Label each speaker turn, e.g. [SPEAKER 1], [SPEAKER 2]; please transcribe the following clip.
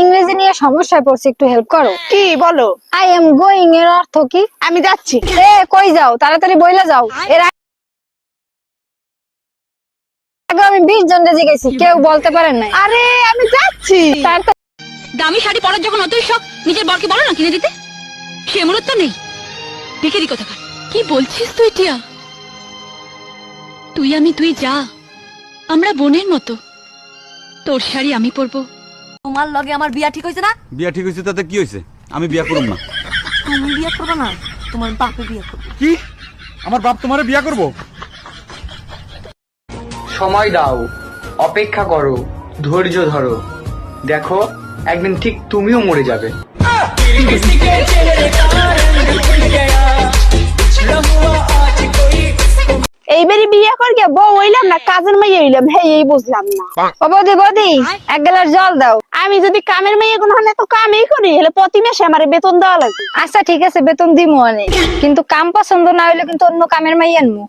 [SPEAKER 1] ইংরেজি নিয়ে সমস্যায় পড়ছি একটু হেল্প করো।
[SPEAKER 2] কি? বলো।
[SPEAKER 1] আই এম গোয়িং এর অর্থ কি?
[SPEAKER 2] আমি যাচ্ছি।
[SPEAKER 1] এ কই যাও? তাড়াতাড়ি বইলা যাও। এর আগে আমি বিশ জনকে জিজ্ঞেসি কেউ বলতে পারেন নাই।
[SPEAKER 2] আরে আমি যাচ্ছি।
[SPEAKER 1] তার তো
[SPEAKER 3] দামি শাড়ি পরার যখন অতই শখ নিজের বরকে বলো না কিনে দিতে। সে মূলত নেই। ভিখারি কোথাকার? কি বলছিস তুই টিয়া? তুই আমি তুই যা। আমরা বোনের মতো। তোর শাড়ি আমি পরবো।
[SPEAKER 4] তোমার লগে আমার বিয়া ঠিক হয়েছে না?
[SPEAKER 5] বিয়া ঠিক হয়েছে তাতে কি হয়েছে? আমি বিয়া করব না।
[SPEAKER 4] তুমি বিয়া করবে না তোমার বাপে বিয়া করবে।
[SPEAKER 5] কি? আমার বাপ তোমারে বিয়া করব?
[SPEAKER 6] সময় দাও অপেক্ষা করো ধৈর্য ধরো। দেখো একদিন ঠিক তুমিও মরে যাবে।
[SPEAKER 2] এইবারই বিয়ে করগে বউ হইলাম না কাজের মেয়ে হইলাম। হে এই বুঝলাম না।
[SPEAKER 1] ও বৌদি বৌদি এক গেলার জল দাও।
[SPEAKER 2] আমি যদি কামের মেয়ে কোনো হলে তো কামই করি হলে প্রতি মাসে আমার বেতন দেওয়া লাগবে
[SPEAKER 1] আচ্ছা ঠিক আছে বেতন দিমু অনেক। কিন্তু কাম পছন্দ না হইলে কিন্তু অন্য কামের মাই আনমু।